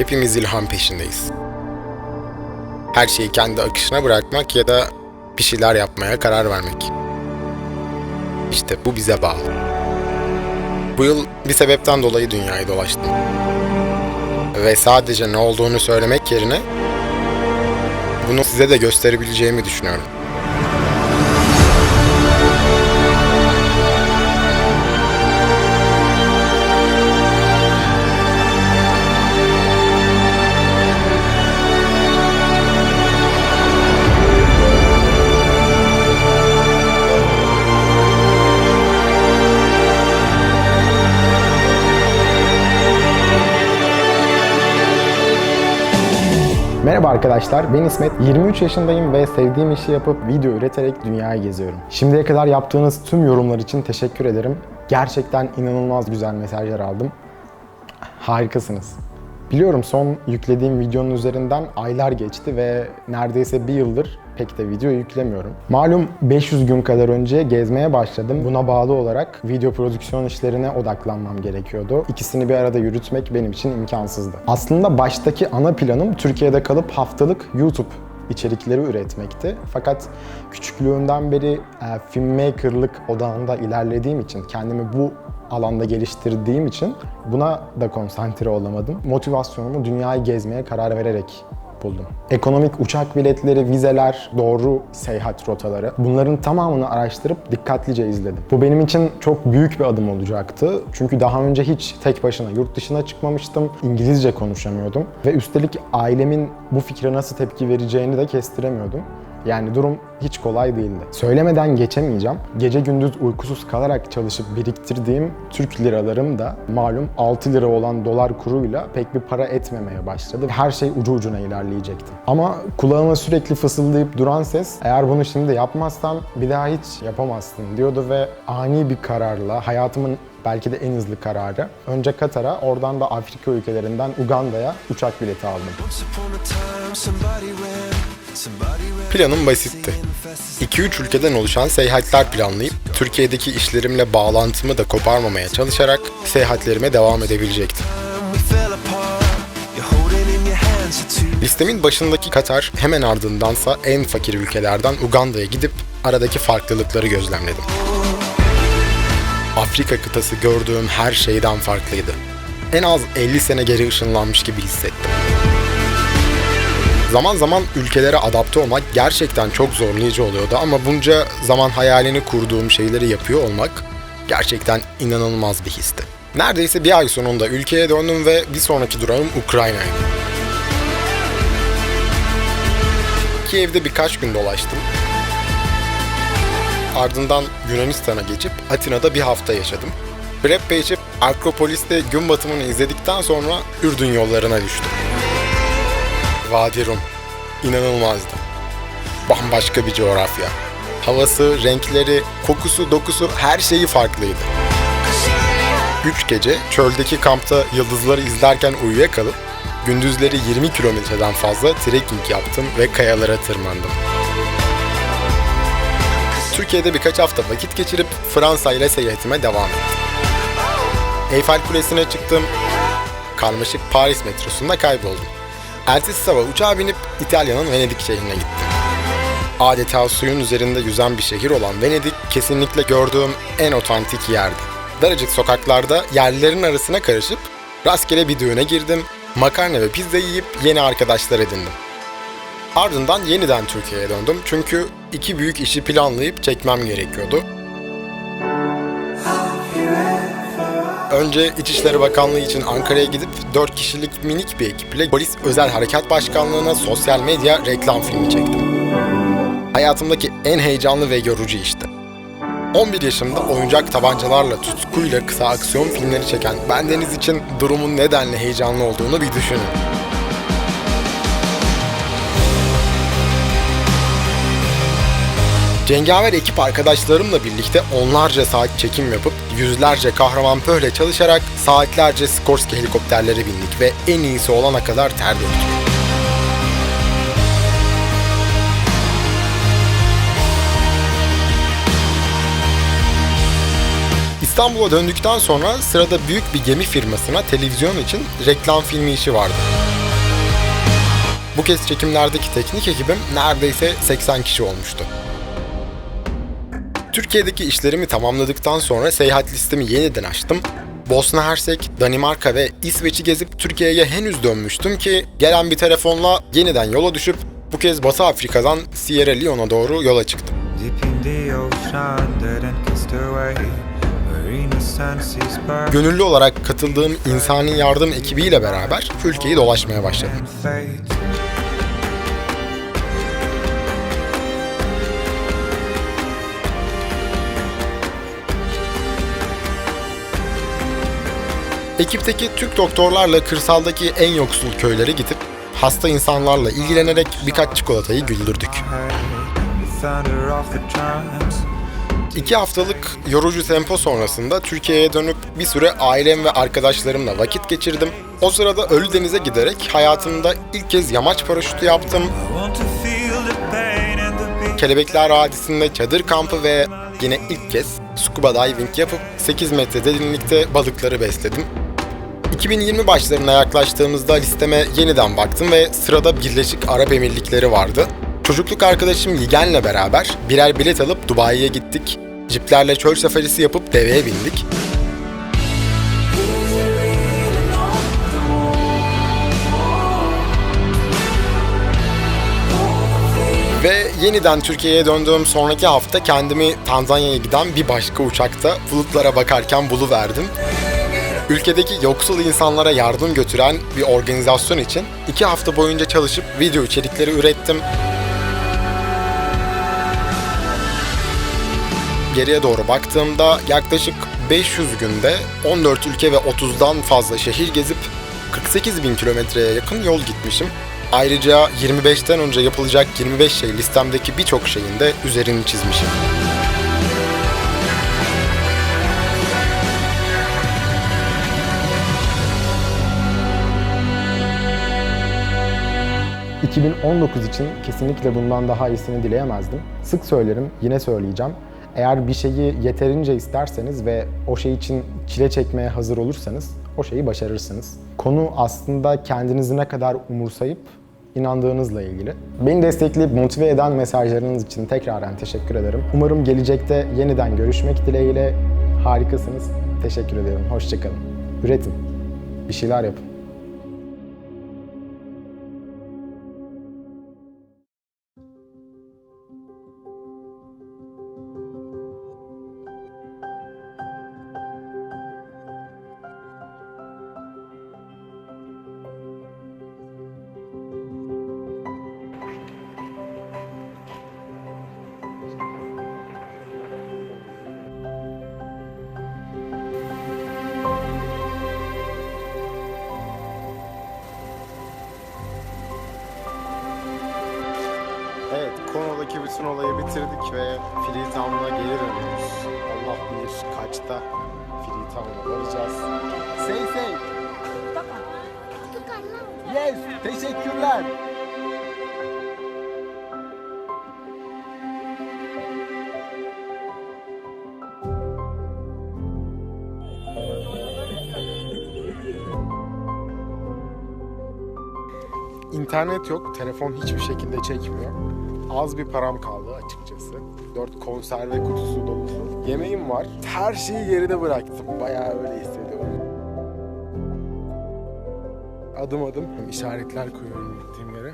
Hepimiz ilham peşindeyiz. Her şeyi kendi akışına bırakmak ya da bir şeyler yapmaya karar vermek. İşte bu bize bağlı. Bu yıl bir sebepten dolayı dünyayı dolaştım. Ve sadece ne olduğunu söylemek yerine bunu size de gösterebileceğimi düşünüyorum. Arkadaşlar, ben İsmet. 23 yaşındayım ve sevdiğim işi yapıp video üreterek dünyayı geziyorum. Şimdiye kadar yaptığınız tüm yorumlar için teşekkür ederim. Gerçekten inanılmaz güzel mesajlar aldım. Harikasınız. Biliyorum son yüklediğim videonun üzerinden aylar geçti ve neredeyse bir yıldır pek de video yüklemiyorum. Malum 500 gün kadar önce gezmeye başladım. Buna bağlı olarak video prodüksiyon işlerine odaklanmam gerekiyordu. İkisini bir arada yürütmek benim için imkansızdı. Aslında baştaki ana planım Türkiye'de kalıp haftalık YouTube içerikleri üretmekti. Fakat küçüklüğümden beri e, filmmakerlık odağında ilerlediğim için, kendimi bu alanda geliştirdiğim için buna da konsantre olamadım. Motivasyonumu dünyayı gezmeye karar vererek buldum. Ekonomik uçak biletleri, vizeler, doğru seyahat rotaları bunların tamamını araştırıp dikkatlice izledim. Bu benim için çok büyük bir adım olacaktı. Çünkü daha önce hiç tek başına yurt dışına çıkmamıştım. İngilizce konuşamıyordum ve üstelik ailemin bu fikre nasıl tepki vereceğini de kestiremiyordum. Yani durum hiç kolay değildi. Söylemeden geçemeyeceğim. Gece gündüz uykusuz kalarak çalışıp biriktirdiğim Türk liralarım da malum 6 lira olan dolar kuruyla pek bir para etmemeye başladı. Her şey ucu ucuna ilerleyecekti. Ama kulağıma sürekli fısıldayıp duran ses eğer bunu şimdi yapmazsan bir daha hiç yapamazsın diyordu ve ani bir kararla hayatımın belki de en hızlı kararı. Önce Katar'a, oradan da Afrika ülkelerinden Uganda'ya uçak bileti aldım. Planım basitti. 2-3 ülkeden oluşan seyahatler planlayıp Türkiye'deki işlerimle bağlantımı da koparmamaya çalışarak seyahatlerime devam edebilecektim. Listemin başındaki Katar hemen ardındansa en fakir ülkelerden Uganda'ya gidip aradaki farklılıkları gözlemledim. Afrika kıtası gördüğüm her şeyden farklıydı. En az 50 sene geri ışınlanmış gibi hissettim. Zaman zaman ülkelere adapte olmak gerçekten çok zorlayıcı oluyordu ama bunca zaman hayalini kurduğum şeyleri yapıyor olmak gerçekten inanılmaz bir histi. Neredeyse bir ay sonunda ülkeye döndüm ve bir sonraki durağım Ukrayna'ydı. Kiev'de birkaç gün dolaştım. Ardından Yunanistan'a geçip Atina'da bir hafta yaşadım. Prep'e içip Akropolis'te gün batımını izledikten sonra Ürdün yollarına düştüm. Vadi Rum. İnanılmazdı. Bambaşka bir coğrafya. Havası, renkleri, kokusu, dokusu her şeyi farklıydı. Üç gece çöldeki kampta yıldızları izlerken uyuyakalıp gündüzleri 20 kilometreden fazla trekking yaptım ve kayalara tırmandım. Türkiye'de birkaç hafta vakit geçirip Fransa ile seyahatime devam ettim. Eyfel Kulesi'ne çıktım, karmaşık Paris metrosunda kayboldum. Ertesi sabah uçağa binip İtalya'nın Venedik şehrine gittim. Adeta suyun üzerinde yüzen bir şehir olan Venedik kesinlikle gördüğüm en otantik yerdi. Daracık sokaklarda yerlilerin arasına karışıp rastgele bir düğüne girdim, makarna ve pizza yiyip yeni arkadaşlar edindim. Ardından yeniden Türkiye'ye döndüm çünkü iki büyük işi planlayıp çekmem gerekiyordu. Önce İçişleri Bakanlığı için Ankara'ya gidip 4 kişilik minik bir ekiple Polis Özel Harekat Başkanlığı'na sosyal medya reklam filmi çektim. Hayatımdaki en heyecanlı ve yorucu işti. 11 yaşımda oyuncak tabancalarla tutkuyla kısa aksiyon filmleri çeken bendeniz için durumun nedenle heyecanlı olduğunu bir düşünün. Cengaver ekip arkadaşlarımla birlikte onlarca saat çekim yapıp yüzlerce kahraman pöhle çalışarak saatlerce Skorsky helikopterlere bindik ve en iyisi olana kadar ter döktük. İstanbul'a döndükten sonra sırada büyük bir gemi firmasına televizyon için reklam filmi işi vardı. Bu kez çekimlerdeki teknik ekibim neredeyse 80 kişi olmuştu. Türkiye'deki işlerimi tamamladıktan sonra seyahat listemi yeniden açtım. Bosna Hersek, Danimarka ve İsveç'i gezip Türkiye'ye henüz dönmüştüm ki gelen bir telefonla yeniden yola düşüp bu kez Batı Afrika'dan Sierra Leone'a doğru yola çıktım. Gönüllü olarak katıldığım insani yardım ekibiyle beraber ülkeyi dolaşmaya başladım. Ekipteki Türk doktorlarla kırsaldaki en yoksul köylere gidip hasta insanlarla ilgilenerek birkaç çikolatayı güldürdük. İki haftalık yorucu tempo sonrasında Türkiye'ye dönüp bir süre ailem ve arkadaşlarımla vakit geçirdim. O sırada Ölüdeniz'e giderek hayatımda ilk kez yamaç paraşütü yaptım. Kelebekler Vadisi'nde çadır kampı ve yine ilk kez scuba diving yapıp 8 metre derinlikte balıkları besledim. 2020 başlarına yaklaştığımızda listeme yeniden baktım ve sırada Birleşik Arap Emirlikleri vardı. Çocukluk arkadaşım Yigen'le beraber birer bilet alıp Dubai'ye gittik. Jiplerle çöl safarisi yapıp deveye bindik. Ve yeniden Türkiye'ye döndüğüm sonraki hafta kendimi Tanzanya'ya giden bir başka uçakta bulutlara bakarken buluverdim. Ülkedeki yoksul insanlara yardım götüren bir organizasyon için iki hafta boyunca çalışıp video içerikleri ürettim. Geriye doğru baktığımda yaklaşık 500 günde 14 ülke ve 30'dan fazla şehir gezip 48 bin kilometreye yakın yol gitmişim. Ayrıca 25'ten önce yapılacak 25 şey listemdeki birçok şeyin de üzerini çizmişim. ...2019 için kesinlikle bundan daha iyisini dileyemezdim. Sık söylerim, yine söyleyeceğim. Eğer bir şeyi yeterince isterseniz ve o şey için çile çekmeye hazır olursanız o şeyi başarırsınız. Konu aslında kendinizi ne kadar umursayıp inandığınızla ilgili. Beni destekleyip motive eden mesajlarınız için tekraren teşekkür ederim. Umarım gelecekte yeniden görüşmek dileğiyle harikasınız. Teşekkür ederim. Hoşçakalın. Üretin. Bir şeyler yapın. Bütün olayı bitirdik ve Freetown'a geri dönüyoruz. Allah bilir kaçta Freetown'a varacağız. Say say. Yes, teşekkürler. İnternet yok, telefon hiçbir şekilde çekmiyor. Az bir param kaldı açıkçası. 4 konserve kutusu dolusu. Yemeğim var. Her şeyi geride bıraktım. Bayağı öyle hissediyorum. Adım adım işaretler koyuyorum gittiğim yere.